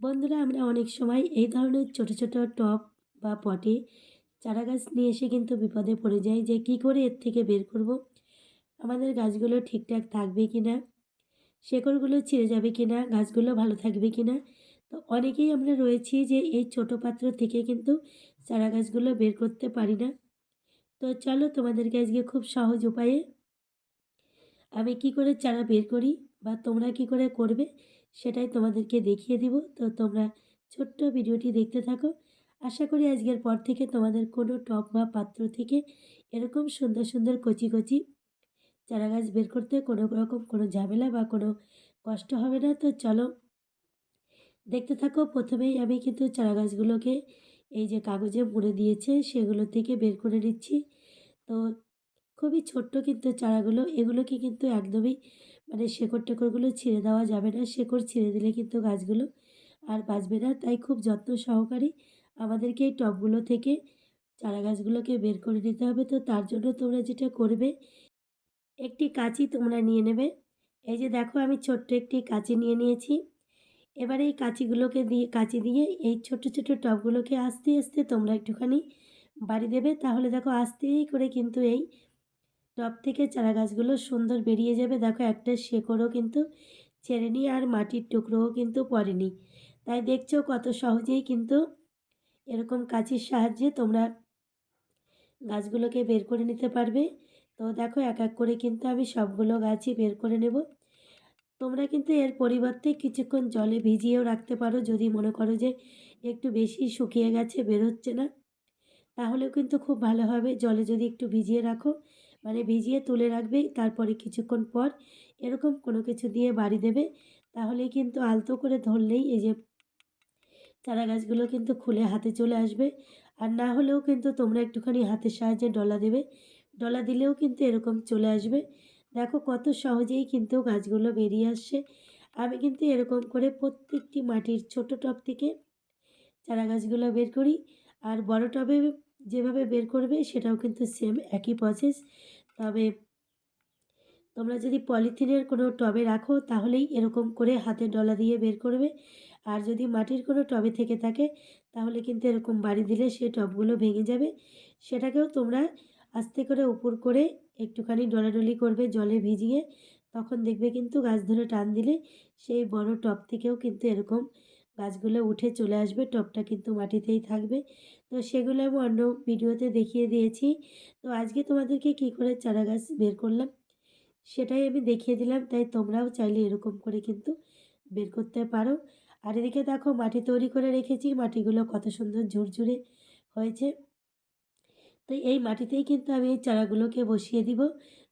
বন্ধুরা, আমরা অনেক সময় এই ধরনের ছোট ছোট টব বা পটে চারা গাছ নিয়ে এসে কিন্তু বিপদে পড়ে যাই যে কি করে এর থেকে বের করব? আমাদের গাছগুলো ঠিকঠাক থাকবে কি না? শেকড়গুলো ছিঁড়ে যাবে কি না? গাছগুলো ভালো থাকবে কি না? তো অনেকেই আমরা রয়েছি যে এই ছোট পাত্র থেকে কিন্তু চারা গাছগুলো বের করতে পারি না। তো চলো তোমাদেরকে আজকে খুব সহজ উপায়ে আমি কি করে চারা বের করি বা তোমরা কি করে করবে সেটাই তোমাদেরকে দেখিয়ে দিব। তো তোমরা ছোট্ট ভিডিওটি দেখতে থাকো। আশা করি আজকের পর থেকে তোমাদের কোনো টপ বা পাত্র থেকে এরকম সুন্দর সুন্দর কচি কচি চারা গাছ বের করতে কোনো রকম কোনো ঝামেলা বা কোনো কষ্ট হবে না। তো চলো দেখতে থাকো। প্রথমেই আমি কিন্তু চারা গাছগুলোকে এই যে কাগজে মুড়ে দিয়েছে, সেগুলো থেকে বের করে নিচ্ছি। তো খুবই ছোট্ট কিন্তু চারাগুলো, এগুলোকে কিন্তু একদমই মানে শেকড় টেকড়গুলো ছিঁড়ে দেওয়া যাবে না। শেকড় ছিঁড়ে দিলে কিন্তু গাছগুলো আর বাঁচবে না। তাই খুব যত্ন সহকারে আমাদেরকে এই টবগুলো থেকে চারা গাছগুলোকে বের করে নিতে হবে। তো তার জন্য তোমরা যেটা করবে, একটি কাঁচি তোমরা নিয়ে নেবে। এই যে দেখো আমি ছোট্ট একটি কাঁচি নিয়ে নিয়েছি। এবারে এই কাঁচিগুলোকে দিয়ে, কাঁচি দিয়ে এই ছোট ছোট টবগুলোকে আস্তে আস্তে তোমরা একটুখানি বাড়ি দেবে। তাহলে দেখো আস্তেই করে কিন্তু এই টব থেকে চারা গাছগুলো সুন্দর বেরিয়ে যাবে। দেখো একটা শেকড়ও কিন্তু ছেড়েনি আর মাটির টুকরোও কিন্তু পড়েনি। তাই দেখছ কত সহজেই কিন্তু এরকম কাঁচির সাহায্যে তোমরা গাছগুলোকে বের করে নিতে পারবে। তো দেখো এক এক করে কিন্তু আমি সবগুলো গাছই বের করে নেব। তোমরা কিন্তু এর পরিবর্তে কিছুক্ষণ জলে ভিজিয়েও রাখতে পারো। যদি মনে করো যে একটু বেশি শুকিয়ে গেছে বের হচ্ছে না, তাহলেও কিন্তু খুব ভালো হবে। জলে যদি একটু ভিজিয়ে রাখো মানে ভিজিয়ে তুলে রাখবে, তারপরে কিছুক্ষণ পর এরকম কোনো কিছু দিয়ে বাড়ি দেবে। তাহলেই কিন্তু আলতো করে ধরলেই এই যে চারা গাছগুলো কিন্তু খুলে হাতে চলে আসবে। আর না হলেও কিন্তু তোমরা একটুখানি হাতের সাহায্যে ডলা দেবে। ডলা দিলেও কিন্তু এরকম চলে আসবে। দেখো কত সহজেই কিন্তু গাছগুলো বেরিয়ে আসছে। আমি কিন্তু এরকম করে প্রত্যেকটি মাটির ছোট টব থেকে চারা গাছগুলো বের করি। আর বড় টবে যেভাবে বের করবে সেটাও কিন্তু সেম একই প্রসেস তবে তোমরা যদি পলিথিনের কোনো টবে রাখো তাহলেই এরকম করে হাতে ডলা দিয়ে বের করবে। আর যদি মাটির কোনো টবে থেকে থাকে তাহলে কিন্তু এরকম বাড়ি দিলে সেই টবগুলো ভেঙে যাবে। সেটাকেও তোমরা আস্তে করে উপর করে একটুখানি ডলাডলি করবে জলে ভিজিয়ে। তখন দেখবে কিন্তু গাছ ধরে টান দিলে সেই বড় টব থেকেও কিন্তু এরকম গাছগুলো উঠে চলে আসবে টবটা কিন্তু মাটিতেই থাকবে। তো সেগুলো আমি অন্য ভিডিওতে দেখিয়ে দিয়েছি। তো আজকে তোমাদেরকে কি করে চারা গাছ বের করলাম, সেটাই আমি দেখিয়ে দিলাম। তাই তোমরাও চাইলে এরকম করে কিন্তু বের করতে পারো। আর এদিকে দেখো, মাটি তৈরি করে রেখেছি। মাটিগুলো কত সুন্দর ঝুরঝুরে হয়েছে। তো এই মাটিতেই কিন্তু আমি এই চারাগুলোকে বসিয়ে দিব।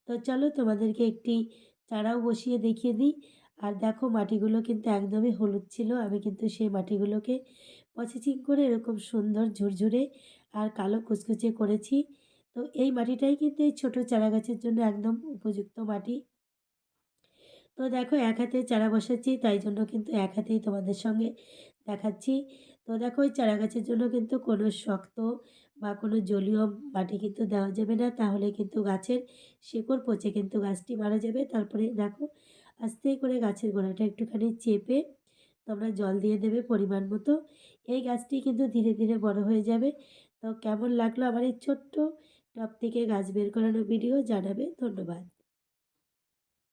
তো চলো তোমাদেরকে একটি চারাও বসিয়ে দেখিয়ে দিই। আর দেখো মাটিগুলো কিন্তু একদমই হলুদ ছিল। আমি কিন্তু সেই মাটিগুলোকে পচেচিং করে এরকম সুন্দর ঝুরঝুরে আর কালো কুচকুচে করেছি। তো এই মাটিটাই কিন্তু এই ছোটো চারা গাছের জন্য একদম উপযুক্ত মাটি। তো দেখো এক হাতে চারা বসাচ্ছি, তাই জন্য কিন্তু এক হাতেই তোমাদের সঙ্গে দেখাচ্ছি। তো দেখো ওই চারা গাছের জন্য কিন্তু কোনো শক্ত বা কোনো জলীয় মাটি কিন্তু দেওয়া যাবে না। তাহলে কিন্তু গাছের শেকড় পচে কিন্তু গাছটি মারা যাবে। তারপরে দেখো আস্তে করে গাছের গোড়াটা একটুখানি চেপে তোমরা জল দিয়ে দেবে পরিমাণ মতো। এই গাছটি কিন্তু ধীরে ধীরে বড় হয়ে যাবে। তো কেমন লাগল আমার এই ছোট্ট টপ থেকে গাছ বের করানো ভিডিও জানাবে। ধন্যবাদ।